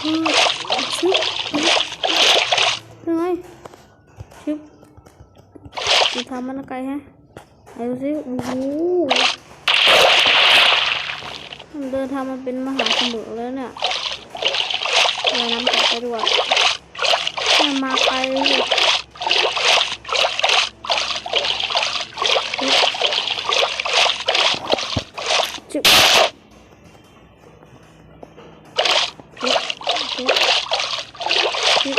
ชิบยังไงชิบจะทำมันไกลฮะไอ้ดูสิโอ้โหมันเดินทางมันเป็นมหาสมุทรแล้วเนี่ยเรือน้ำจับไปด้วยเนี่ยมาไกลเลยชิบชิบชิบชิบ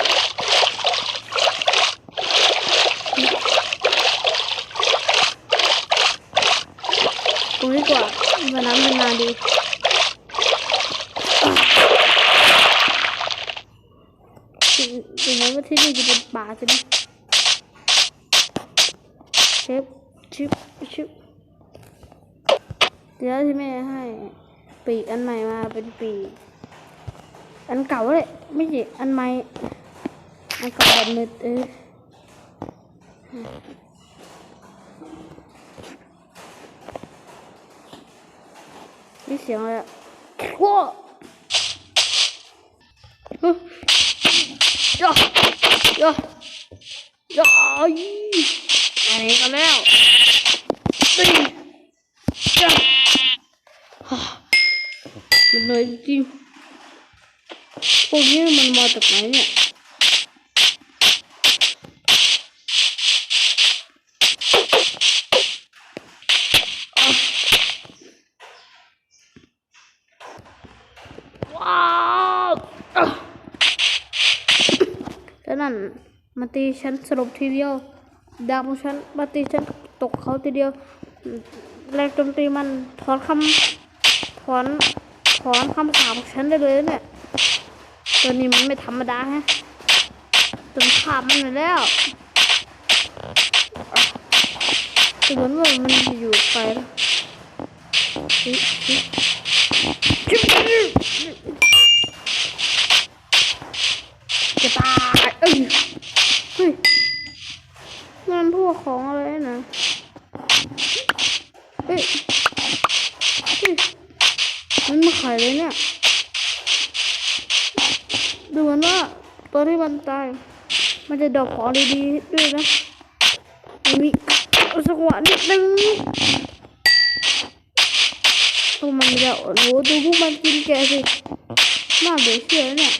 ตรงนี้กว่ามันน้ำมันนานดี ถึงถึงแม้ว่าที่ นี่จะเป็นป่าใช่ไหมเชฟชิปชิปเดี๋ยวที่แม่ให้ ปีกอันใหม่มาเป็นปีกอันเก่าเลยไม่ใช่อันใหม่อันเก่าแบบมืดเออนี่เสียงอะไรโว้ฮึ ย่อย่อยอันนี้ก็แล้วตีย่าฮ่ามันเลยจริงพวกนี้มันมาจากไหนเนี่ยอะว้าวอะ แล้ว นั่นมาตีฉันสลบทีเดียวดาบของฉันมาตีฉันตกเขาทีเดียวแรงโจมตีมันถอนคำถอนถอนคำสาปของฉันได้เลยเนี่ยตัวนี้มันไม่ธรรมดาฮะจนขาบมันไปแล้วเหมือนว่ามันจะอยู่ไกลแล้วชิชิชิชิจะตายเอ้ยเฮ้ยมันพวก ของอะไรนะเฮ้ยมันมาขายเลยเนี่ย ดูเหมือนว่าตัวที่มันตาย มันจะดอกของดีๆด้วยนะมีสักหวะนิดนึงพวกมันจะโอ้โหดูพวกมันกินแกสิน่าเบื่อเชื่อเนี่ย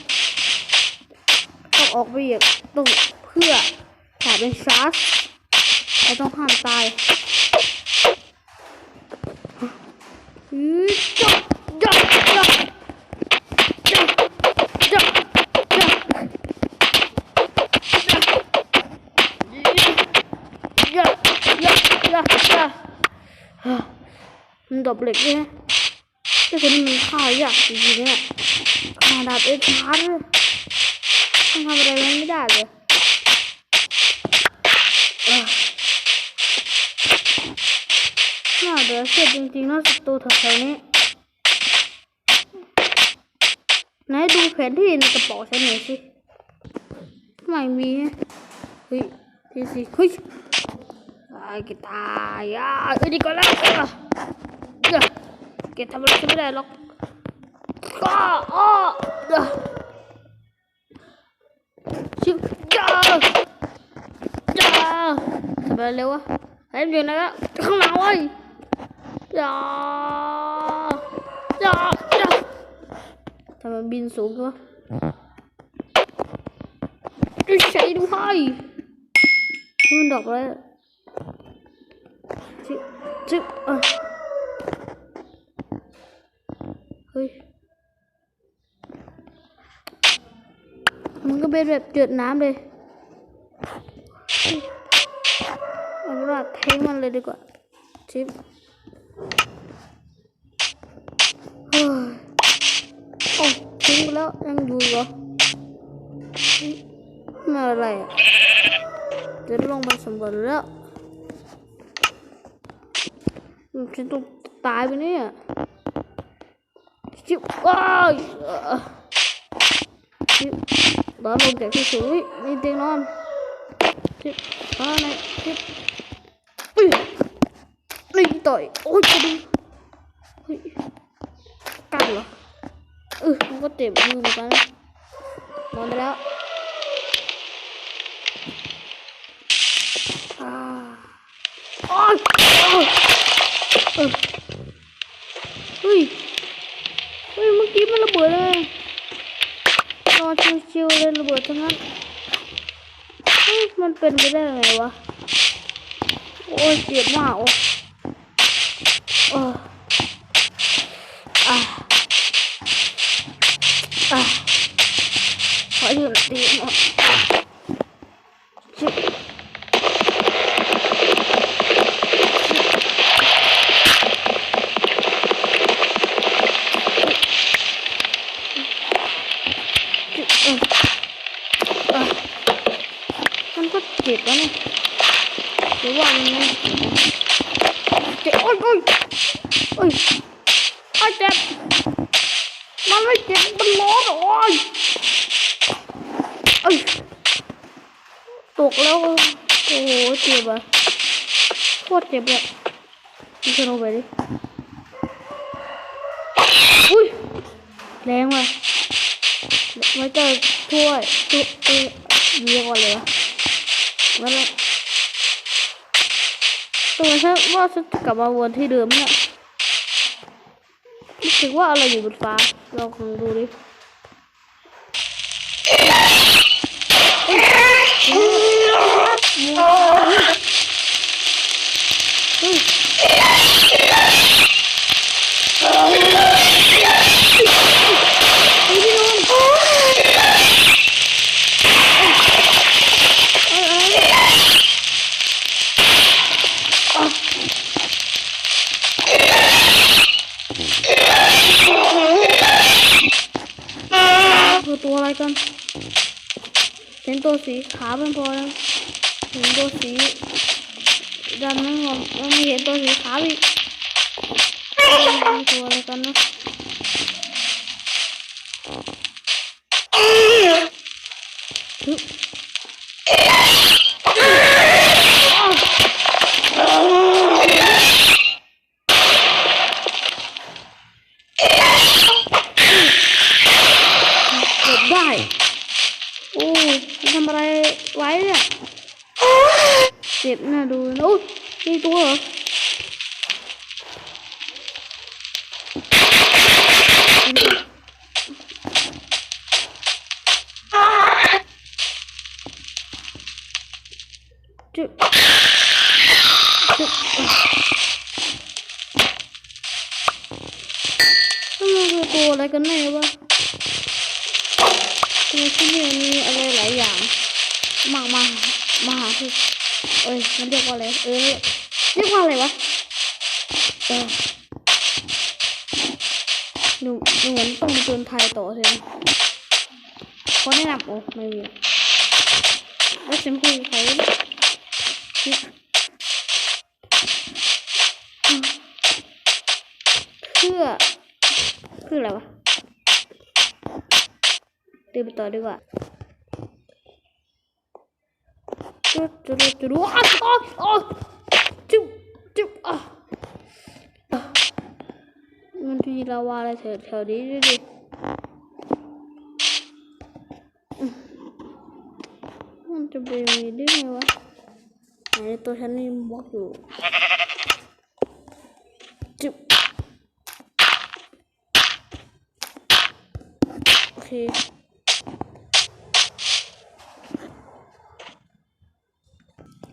ต้องออกไปอีกต้องเพื่อถ่ายเป็นชาร์ เราต้องห้ามตายอือจ๊อกจ๊อกจ๊อกจ๊อกจ๊อกจ๊อกจ๊อกจ๊อกจ๊อกจ๊อกมันดบเหล็กด้วยแต่คนนี้มันฆ่ายากจริงๆเนี่ยขนาดเอ็ดชาร์จเลยมันทำอะไรมันไม่ได้เลย เดือดเสียจริงๆนะศัตรูแถวๆนี้ไหนดูแผนที่ในกระเป๋าฉันหน่อยสิไม่มีเฮ้ยที่สิเฮ้ยไอ้กีตาร์อะเอ้ยดีกว่าแล้วเออเออแกทำอะไรฉันไม่ได้หรอกก็อ้อเออชิบจ้าจ้าทำไมเร็ววะเฮ้ยอยู่ไหนแล้วข้างหลังเว้ย Ya. Ya. ya. Tamam bin soldu. Üç şey đúng thôi. Không đọc đấy. Chứ chứ à. Ờ. Ôi. Mình có bên đẹp trượt nám đi. Mình nó là thấy mình lên đi quả. Chip. ทิ้งแล้วยังอยู่เหรอมาอะไรอะจะลงไปสำรวจแล้วฉันต้องตายไปเนี่ยชิบว้ายเอ่อชิบนอนลงจากที่สูงอุ๊ยมีเตียงนอนชิบนอนไหนชิบอุ้ยนี่ต่อยโอ้ยจะดูเฮ้ยกัดเหรอ เออมันก็เจ็บมือเหมือนกันนอนไปแล้วอ้าวอ้าวเฮ้ย เฮ้ย เมื่อกี้มันระเบิดเลยนอนชิวๆเลยระเบิดทั้งนั้นเฮ้ยมันเป็นไปได้ยังไงวะ โอ้ยเจ็บมากโอ้อออะอะขอยืนตีหน่อยชิบชิบเออเออมันก็เจ็บแล้วเนี่ยหรือว่ามันไม่ เจ็บโอ้ยโอ้ยโอ้ยโอ้ยเจ็บมันไม่เจ็บมันร้อนโอ้ยเอ้ยตกแล้ว โอ้โหเจ็บอะโคตรเจ็บเลยพี่จะลงไปดิอุ้ยแรงว่ะไม่เจอถ้วยตุ๊ตุ๊เยี่ยก่อนเลยวะมันละตัวฉันว่าฉันจะกลับมาวนที่เดิมเนี่ยรู้สึกว่าอะไรอยู่บนฟ้าลองลองดูดิเฮ้ยเฮ้ยพี่นนท์เอ้ยเอ้ยเอ้ยคือตัวอะไรกัน เห็นตัวสีขาวเป็นพอแล้วเห็นตัวสี ดำนั่งงอมยังไม่เห็นตัวสีขาวอีกเอ้ยมันตัวอะไรกันนะฮึเก็บได้โอ้ยทำอะไรไว้เนี่ยเจ็บน่าดูนะ โอ้ยมีตัวเหรอจุ๊บจุ๊บมันคือ ตัวออะไรหลายอย่างมากมามาหาคือเอ้ยมันเรียกว่าอะไร เออ เรียกว่าอะไรวะ เออหนูหนูเหมือนต้องไปจนไทยต่อใช่ไหมขอแนะนำโอ้ไม่มีแล้วฉันคุยใครเนี่ยนี่อืมเพื่อเพื่ออะไรวะเดินไปต่อดีกว่า จุดจุดจุดว้าวโอ้จุ๊บจุ๊บอะมันมีลาวาอะไรแถวแถวนี้ด้วยดิมันจะไปมีได้ไงวะไหนตัวฉันนี่บล็อกอยู่จุ๊บโอเค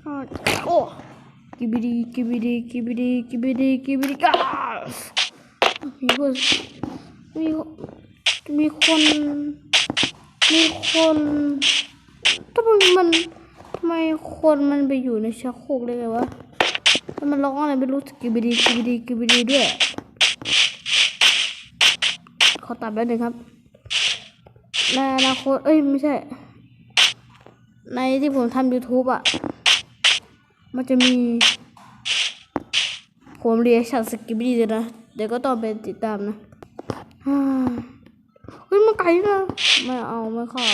อ่าโอ้ กิบิดีกิบิดีกิบิดีกิบิดีกิบิดีก้ามีคนมีมีคนมีคนทำไมมันทำไมคนมันไปอยู่ในชักโครกได้ไงวะแล้วมันร้องอะไรไม่รู้กิบิดีกิบิดีกิบิดีด้วยขอตัดแป๊บนึงครับในอนาคตเอ้ยไม่ใช่ ในที่ผมทำ YouTube อะ มันจะมีผมเรียกชันสกิบดี้เลยนะ เดี๋ยวก็ต้องไปติดตามนะฮ่าเฮ้ยมันไกลนะไม่เอาไม่ขอ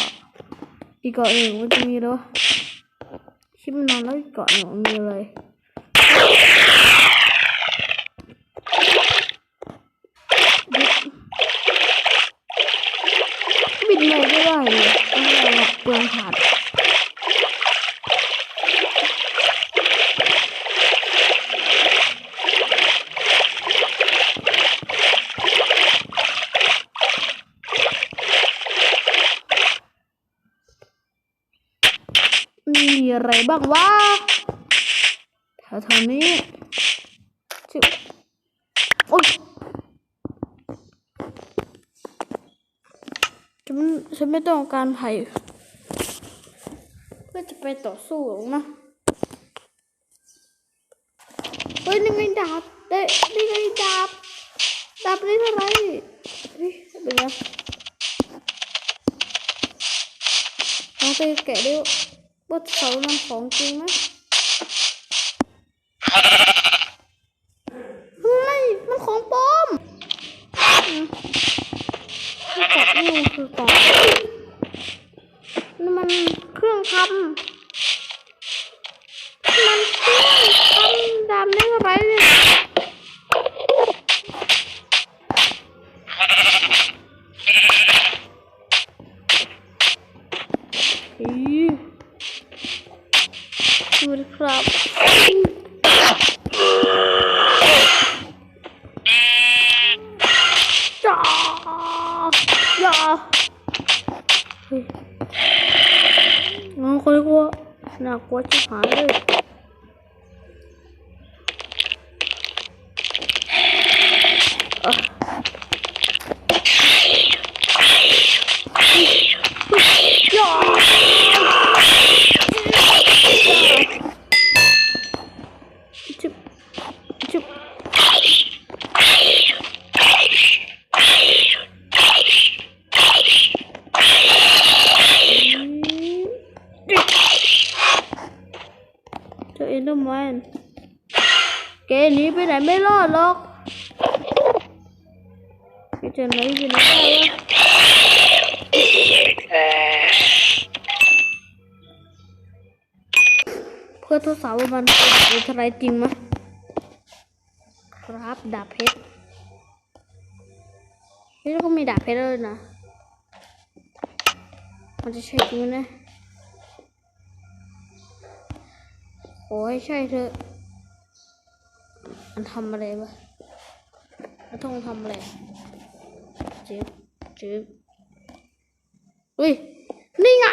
อีกเกาะหนึ่งมันจะมีแล้วชิมนอนแล้วอีกเกาะหนึ่งมีเลยะไร บิดไม่ได้เลยต้องรอเปลืองถาดมี อะไรบ้างวะแถวๆนี้จิโอ๊ยฉันฉันไม่ต้องการไผ่เพื่อจะไปต่อสู้หรอกนะเฮ้ยนี่ไงดาบเด้นี่ไงดาบดาบนี่อะไรเฮ้ยเดี๋ยวนะลองไปแกะดูว่าเสามันของจริงไหมไม่มันของปลอมอืมที่กดนี่คือกล่องนี่มันเครื่องทำ คืนครับจ้าอย่าน้องคนกลัวน่ากลัวชิบหายเลยอะอย่า จุ๊บจุ๊บเจ้าเอ็นเดอร์แมนแกหนีไปไหน ไม่รอดหรอกแกจะหนีไปไหนได้วเพื่อทดสอบว่ามันเป็นอะไรจริงไหมครับดาบเพชรนี่เราก็มีดาบเพชรเลยนะมันจะใช่จริงนะโอ้ยใช่เถอะ มันทำอะไรวะมันต้องทำอะไรจิ๊บจิ๊บอุ้ย นี่ไง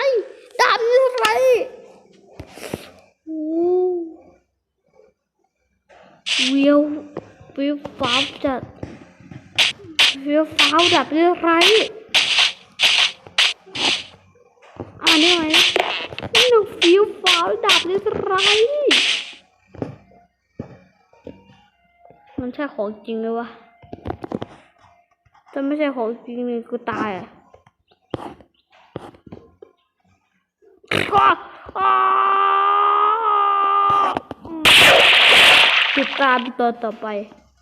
ดาบนี่อะไรโอ้เวียวเวียวฟ้าวจัดเวียวฟ้าวดาบนี่อะไรอ่านได้ไหมนี่หนูฟิวฟ้าวดาบนี่อะไร มันใช่ของจริงเลยวะถ้าไม่ใช่ของจริงนี่กูตายอะอ้าอ้าติดตามตอนต่อไป